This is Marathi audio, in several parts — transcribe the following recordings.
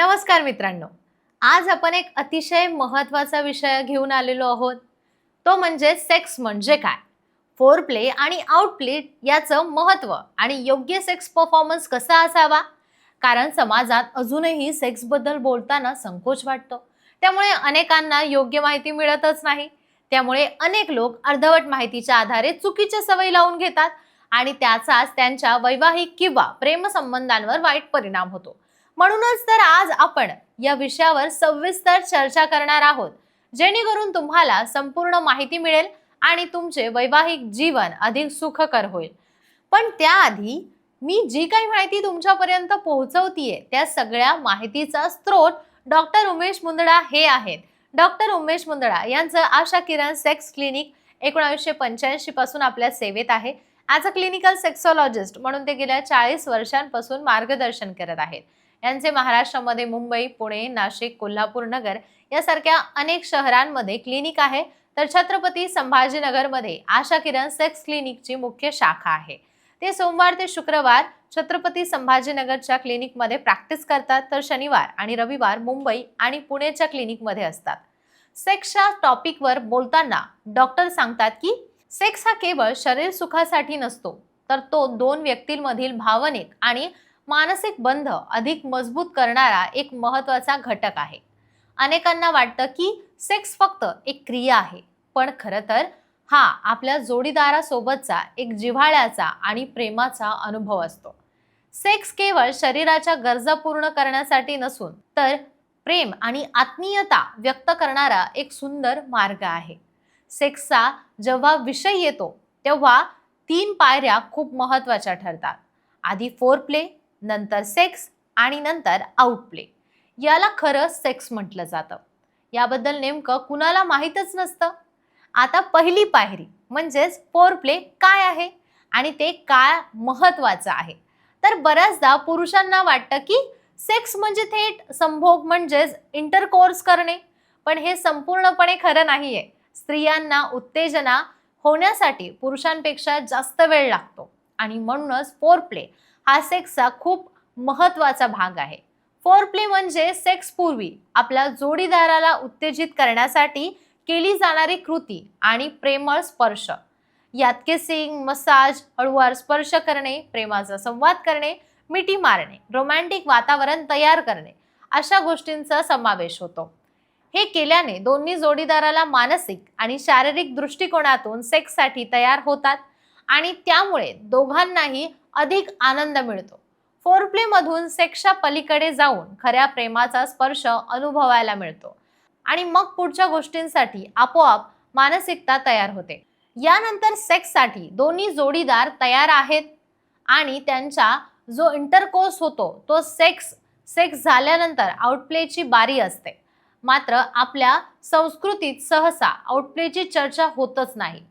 नमस्कार मित्रांनो. आज आपण एक अतिशय महत्त्वाचा विषय घेऊन आलेलो आहोत. तो म्हणजे सेक्स म्हणजे काय? फोर प्ले आणि आउट प्ले याचं महत्त्व आणि योग्य सेक्स परफॉर्मन्स कसा असावा? कारण समाजात अजूनही सेक्सबद्दल बोलताना संकोच वाटतो. त्यामुळे अनेकांना योग्य माहिती मिळतच नाही. त्यामुळे अनेक लोक अर्धवट माहितीच्या आधारे चुकीच्या सवयी लावून घेतात आणि त्याचाच त्यांच्या वैवाहिक किंवा प्रेमसंबंधांवर वाईट परिणाम होतो. म्हणूनच तर आज आपण या विषयावर सविस्तर चर्चा करणार आहोत. जेणेकरून तुम्हाला संपूर्ण माहिती मिळेल आणि तुमचे वैवाहिक जीवन अधिक सुखकर होईल. पण त्याआधी मी जी काही माहिती तुमच्यापर्यंत पोहोचवतीये त्या सगळ्या माहितीचा स्रोत डॉक्टर उमेश मुंदडा हे आहेत. डॉक्टर उमेश मुंदडा यांचं आशा किरण सेक्स क्लिनिक एकोणावीसशे पंच्याऐंशी पासून आपल्या सेवेत आहे. ॲज अ क्लिनिकल सेक्सॉलॉजिस्ट म्हणून ते गेल्या चाळीस वर्षांपासून मार्गदर्शन करत आहेत. यांचे महाराष्ट्रामध्ये मुंबई पुणे नाशिक कोल्हापूर नगर यासारख्या अनेक शहरांमध्ये क्लिनिक आहे. तर छत्रपती संभाजीनगरमध्ये आशा किरण सेक्स क्लिनिकची मुख्य शाखा आहे. ते सोमवार ते शुक्रवार छत्रपती संभाजीनगरच्या क्लिनिकमध्ये प्रॅक्टिस करतात. तर शनिवार आणि रविवार मुंबई आणि पुणेच्या क्लिनिकमध्ये असतात. सेक्सच्या टॉपिकवर बोलताना डॉक्टर सांगतात की सेक्स हा केवळ शरीर सुखासाठी नसतो तर तो दोन व्यक्तींमधील भावनिक आणि मानसिक बंध अधिक मजबूत करणारा एक महत्त्वाचा घटक आहे. अनेकांना वाटतं की सेक्स फक्त एक क्रिया आहे पण खरं तर हा आपल्या जोडीदारासोबतचा एक जिव्हाळ्याचा आणि प्रेमाचा अनुभव असतो. सेक्स केवळ शरीराच्या गरजा पूर्ण करण्यासाठी नसून तर प्रेम आणि आत्मीयता व्यक्त करणारा एक सुंदर मार्ग आहे. सेक्सचा जेव्हा विषय येतो तेव्हा तीन पायऱ्या खूप महत्त्वाच्या ठरतात. आधी फोर प्ले नंतर सेक्स आणि नंतर आउटप्ले याला खरं सेक्स म्हटलं जातं. याबद्दल नेमकं कुणाला माहीतच नसतं. आता पहिली पायरी म्हणजेच फोर प्ले काय आहे? आणि ते काय महत्त्वाचं आहे? तर बऱ्याचदा पुरुषांना वाटतं की सेक्स म्हणजे थेट संभोग म्हणजेच इंटरकोर्स करणे. पण हे संपूर्णपणे खरं नाही आहे स्त्रियांना उत्तेजना होण्यासाठी पुरुषांपेक्षा जास्त वेळ लागतो. आणि म्हणूनच फोर प्ले हा सेक्सचा खूप महत्त्वाचा भाग आहे. फोर प्ले म्हणजे सेक्स पूर्वी आपल्या जोडीदाराला उत्तेजित करण्यासाठी केली जाणारी कृती आणि प्रेमळ स्पर्श. यात किसिंग मसाज हळूवार स्पर्श करणे प्रेमाचा संवाद करणे मिठी मारणे रोमॅन्टिक वातावरण तयार करणे अशा गोष्टींचा समावेश होतो. हे केल्याने दोन्ही जोडीदाराला मानसिक आणि शारीरिक दृष्टिकोनातून सेक्ससाठी तयार होतात आणि त्यामुळे दोघांनाही अधिक आनंद मिळतो. फोरप्ले मधून सेक्सच्या पलीकडे जाऊन खऱ्या प्रेमाचा स्पर्श अनुभवायला मिळतो. आणि मग पुढच्या गोष्टींसाठी आपोआप मानसिकता तयार होते. यानंतर सेक्ससाठी दोन्ही जोडीदार तयार आहेत आणि त्यांचा जो इंटरकोर्स होतो तो सेक्स सेक्स झाल्यानंतर आउटप्लेची बारी असते. मात्र आपल्या संस्कृतीत सहसा आउटप्लेची चर्चा होतच नाही.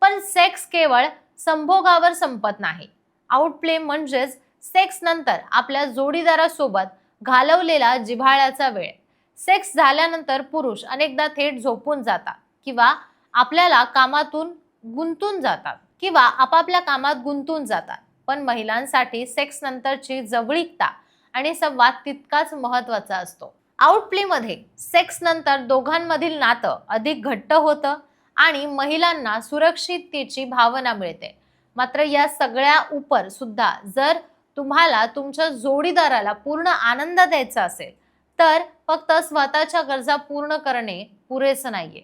पण सेक्स केवळ संभोगावर संपत नाही. आउटप्ले म्हणजेच सेक्स नंतर आपल्या जोडीदारासोबत घालवलेला जिव्हाळ्याचा वेळ. सेक्स झाल्यानंतर पुरुष अनेकदा थेट झोपून जातात किंवा आपल्याला कामातून गुंतून जातात किंवा आपापल्या कामात गुंतून जातात. पण महिलांसाठी सेक्स नंतरची जवळीकता आणि संवाद तितकाच महत्त्वाचा असतो. आउटप्लेमध्ये सेक्स नंतर दोघांमधील नातं अधिक घट्ट होतं आणि महिलांना सुरक्षिततेची भावना मिळते. मात्र या सगळ्या उपर सुद्धा जर तुम्हाला तुमच्या जोडीदाराला पूर्ण आनंद द्यायचा असेल तर फक्त स्वतःच्या गरजा पूर्ण करणे पुरेसं नाहीये.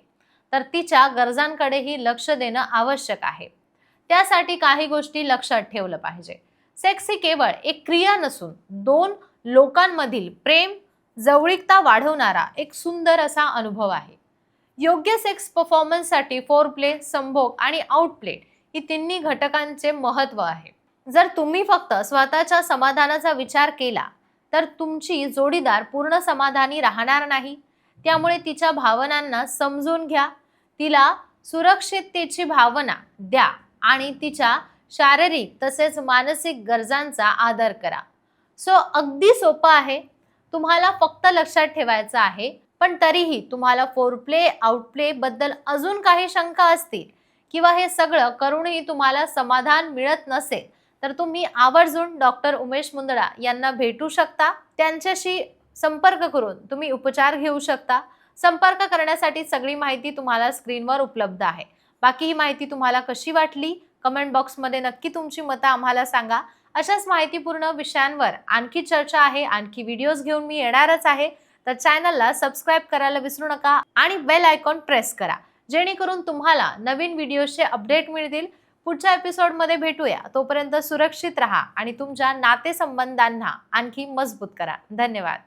तर तिच्या गरजांकडेही लक्ष देणं आवश्यक आहे. त्यासाठी काही गोष्टी लक्षात ठेवलं पाहिजे. सेक्स ही केवळ एक क्रिया नसून दोन लोकांमधील प्रेम जवळीकता वाढवणारा एक सुंदर असा अनुभव आहे. योग्य सेक्स परफॉर्मन्ससाठी फोर प्ले संभोग आणि आउटप्ले ही तिन्ही घटकांचे महत्त्व आहे. जर तुम्ही फक्त स्वतःच्या समाधानाचा विचार केला तर तुमची जोडीदार पूर्ण समाधानी राहणार नाही. त्यामुळे तिच्या भावनांना समजून घ्या. तिला सुरक्षिततेची भावना द्या आणि तिच्या शारीरिक तसेच मानसिक गरजांचा आदर करा. सो अगदी सोपं आहे. तुम्हाला फक्त लक्षात ठेवायचं आहे पण तरीही तुम्हाला फोर प्ले आउट प्ले बद्दल अजून काही शंका असतील किंवा हे सगळं करूनही तुम्हाला समाधान मिळत नसेल तर तुम्ही आवर्जून डॉक्टर उमेश मुंदडा यांना भेटू शकता. त्यांच्याशी संपर्क करून तुम्ही उपचार घेऊ शकता. संपर्क करण्यासाठी सगळी माहिती तुम्हाला स्क्रीनवर उपलब्ध आहे. बाकी ही माहिती तुम्हाला कशी वाटली? कमेंट बॉक्समध्ये नक्की तुमची मतं आम्हाला सांगा. अशाच माहितीपूर्ण विषयांवर आणखी चर्चा आहे आणखी व्हिडिओज घेऊन मी येणारच आहे. तर चॅनलला सबस्क्राईब करायला विसरू नका आणि बेल आयकॉन प्रेस करा. जेणेकरून तुम्हाला नवीन व्हिडिओचे अपडेट मिळतील. पुढच्या एपिसोडमध्ये भेटूया. तोपर्यंत सुरक्षित राहा आणि तुमच्या नातेसंबंधांना आणखी मजबूत करा. धन्यवाद.